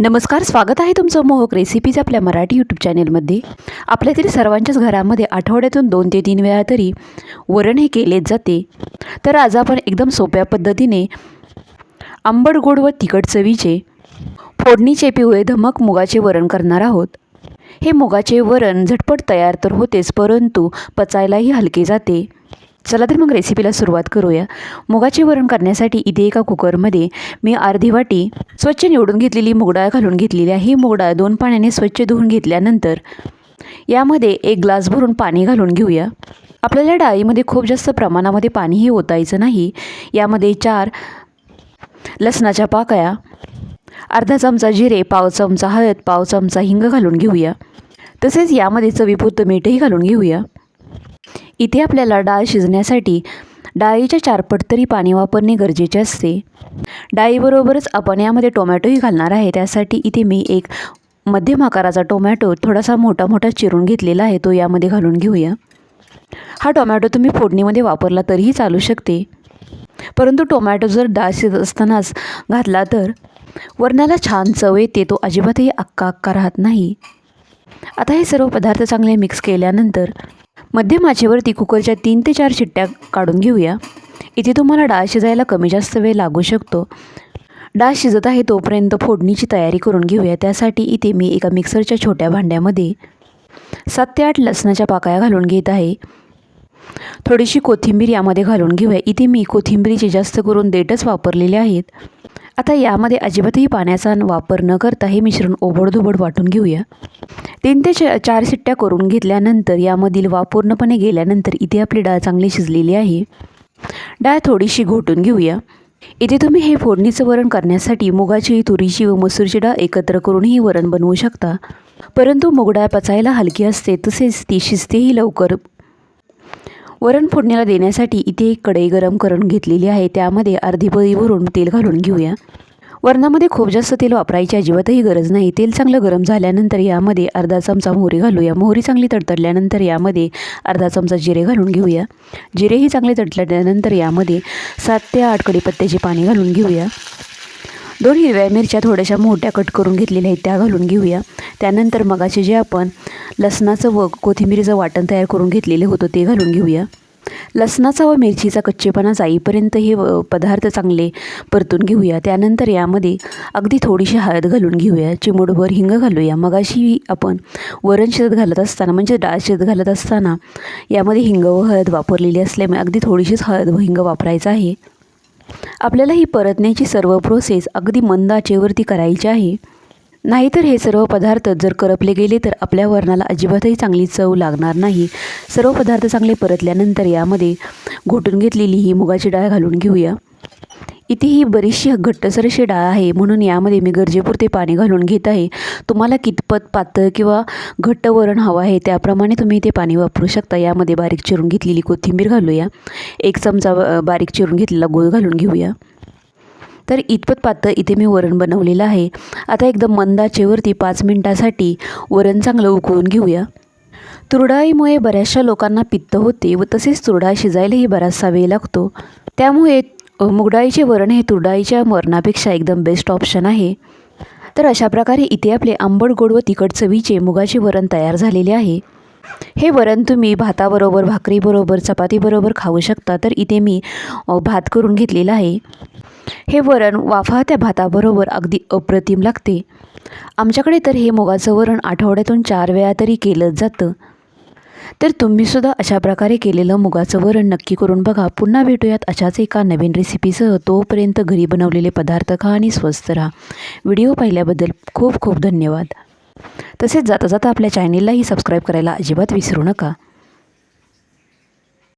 नमस्कार स्वागत आहे तुमचं मोहक रेसिपीज आपल्या मराठी यूट्यूब चॅनेलमध्ये आपल्या तरी सर्वांच्याच घरामध्ये आठवड्यातून दोन ते तीन वेळा तरी वरण हे केलेच जाते. तर आज आपण एकदम सोप्या पद्धतीने आंबट गोड व तिखट चवीचे फोडणीचे पिवळे धमक मुगाचे वरण करणार आहोत. हे मुगाचे वरण झटपट तयार तर होतेच परंतु पचायलाही हलके जाते. चला तर मग रेसिपीला सुरुवात करूया. मुगाचे वरण करण्यासाठी इथे एका कुकरमध्ये मी अर्धी वाटी स्वच्छ निवडून घेतलेली मुगडाळ घालून घेतलेली आहे. ही मुगडाळ दोन पाण्याने स्वच्छ धुवून घेतल्यानंतर यामध्ये एक ग्लास भरून पाणी घालून घेऊया. आपल्याला डाळीमध्ये खूप जास्त प्रमाणामध्ये पाणीही ओतायचं नाही. यामध्ये चार लसणाच्या पाकळ्या अर्धा चमचा जिरे पाव चमचा हळद पाव चमचा हिंग घालून घेऊया. तसेच यामध्ये चवीपुरतं मीठही घालून घेऊया. इथे आपल्याला डाळ शिजण्यासाठी डाळीच्या चारपट तरी पाणी वापरणे गरजेचे असते. डाळीबरोबरच आपण यामध्ये टोमॅटोही घालणार आहे. त्यासाठी इथे मी एक मध्यम आकाराचा टोमॅटो थोडासा मोठा मोठा चिरून घेतलेला आहे. तो यामध्ये घालून घेऊया. हा टोमॅटो तुम्ही फोडणीमध्ये वापरला तरीही चालू शकते. परंतु टोमॅटो जर डाळ शिजत असतानाच घातला तर वरणाला छान चव येते. तो अजिबातही अक्का अक्का राहत नाही. आता हे सर्व पदार्थ चांगले मिक्स केल्यानंतर मध्यम आचेवरती कुकरच्या तीन ते चार शिट्ट्या काढून घेऊया. इथे तुम्हाला डाळ शिजायला कमी जास्त वेळ लागू शकतो. डाळ शिजत आहे तोपर्यंत फोडणीची तयारी करून घेऊया. त्यासाठी इथे मी एका मिक्सरच्या छोट्या भांड्यामध्ये सात ते आठ लसणाच्या पाकळ्या घालून घेत आहे. थोडीशी कोथिंबीर यामध्ये घालून घेऊया. इथे मी कोथिंबीरीचे जास्त करून देठच वापरलेले आहेत. आता यामध्ये अजिबातही पाण्याचा वापर न करता हे मिश्रण ओबडधोबड वाटून घेऊया. तीन ते चार शिट्ट्या करून घेतल्यानंतर यामधील वाफ पूर्णपणे गेल्यानंतर इथे आपली डाळ चांगली शिजलेली आहे. डाळ थोडीशी घोटून घेऊया. इथे तुम्ही हे फोडणीचं वरण करण्यासाठी मुगाची तुरीची व मसूरची डाळ एकत्र करूनही वरण बनवू शकता. परंतु मुगडाळ पचायला हलकी असते तसेच ती शिजतेही लवकर. वरण फोडणीला देण्यासाठी इथे एक कढई गरम करून घेतलेली आहे. त्यामध्ये अर्धी पळी भरून तेल घालून घेऊया. वरणामध्ये खूप जास्त तेल वापरायची अजिबातही गरज नाही. तेल चांगलं गरम झाल्यानंतर यामध्ये अर्धा चमचा मोहरी घालूया. मोहरी चांगली तडतडल्यानंतर यामध्ये अर्धा चमचा जिरे घालून घेऊया. जिरेही चांगले तडतडल्यानंतर यामध्ये सात ते आठ कडीपत्त्याचे पाणी घालून घेऊया. दोन हिरव्या मिरच्या थोड्याशा मोठ्या कट करून घेतलेल्या आहेत त्या घालून घेऊया. त्यानंतर मगाचे जे आपण लसणाचं व कोथिंबीरीचं वाटण तयार करून घेतलेले होतं ते घालून घेऊया. लसणाचा व मिरचीचा कच्चेपणा जाईपर्यंत हे व- पदार्थ चांगले परतून घेऊया. त्यानंतर यामध्ये अगदी थोडीशी हळद घालून घेऊया. चिमूटभर हिंग घालूया. मगाशी आपण वरण शिजत घालत असताना म्हणजे डाळ शिजत घालत असताना यामध्ये हिंग व हळद वापरलेली असल्यामुळे अगदी थोडीशीच हळद व हिंग वापरायचं आहे. आपल्याला ही परतण्याची सर्व प्रोसेस अगदी मंद आचेवरती करायची आहे. नाहीतर हे सर्व पदार्थ जर करपले गेले तर आपल्या वरणाला अजिबातही चांगली चव लागणार नाही. सर्व पदार्थ चांगले परतल्यानंतर यामध्ये घोटून घेतलेली ही मुगाची डाळ घालून घेऊया. इथे ही बरीचशी घट्टसर अशी डाळ आहे. म्हणून यामध्ये मी गरजेपुरते पाणी घालून घेत आहे. तुम्हाला कितपत पातळ किंवा घट्ट वरण हवं आहे त्याप्रमाणे तुम्ही ते पाणी वापरू शकता. यामध्ये बारीक चिरून घेतलेली कोथिंबीर घालूया. एक चमचा बारीक चिरून घेतलेला गूळ घालून घेऊया. तर इतपत पातळ इथे मी वरण बनवलेलं आहे. आता एकदम मंदाचेवरती पाच मिनटासाठी वरण चांगलं उकळून घेऊया. तुरडाळीमुळे बऱ्याचशा लोकांना पित्त होते व तसेच तुरडाळ शिजायलाही बराचसा वेळ लागतो. त्यामुळे मुगडाळीचे वरण हे तुरडाळीच्या वरणापेक्षा एकदम बेस्ट ऑप्शन आहे. तर अशा प्रकारे इथे आपले आंबट गोड व तिखट चवीचे मुगाचे वरण तयार झालेले आहे. हे वरण तुम्ही भाताबरोबर भाकरीबरोबर चपातीबरोबर खाऊ शकता. तर इथे मी भात करून घेतलेला आहे. हे वरण वाफात्या भाताबरोबर अगदी अप्रतिम लागते. आमच्याकडे तर हे मुगाचं वरण आठवड्यातून चार वेळा तरी केलंच जातं. तर तुम्हीसुद्धा अशा प्रकारे केलेलं मुगाचं वरण नक्की करून बघा. पुन्हा भेटूयात अशाच एका नवीन रेसिपीसह तोपर्यंत घरी बनवलेले पदार्थ खा आणि स्वस्त राहा. व्हिडिओ पाहिल्याबद्दल खूप खूप धन्यवाद. तसेच जाता जाता आपल्या चॅनेललाही सबस्क्राईब करायला अजिबात विसरू नका.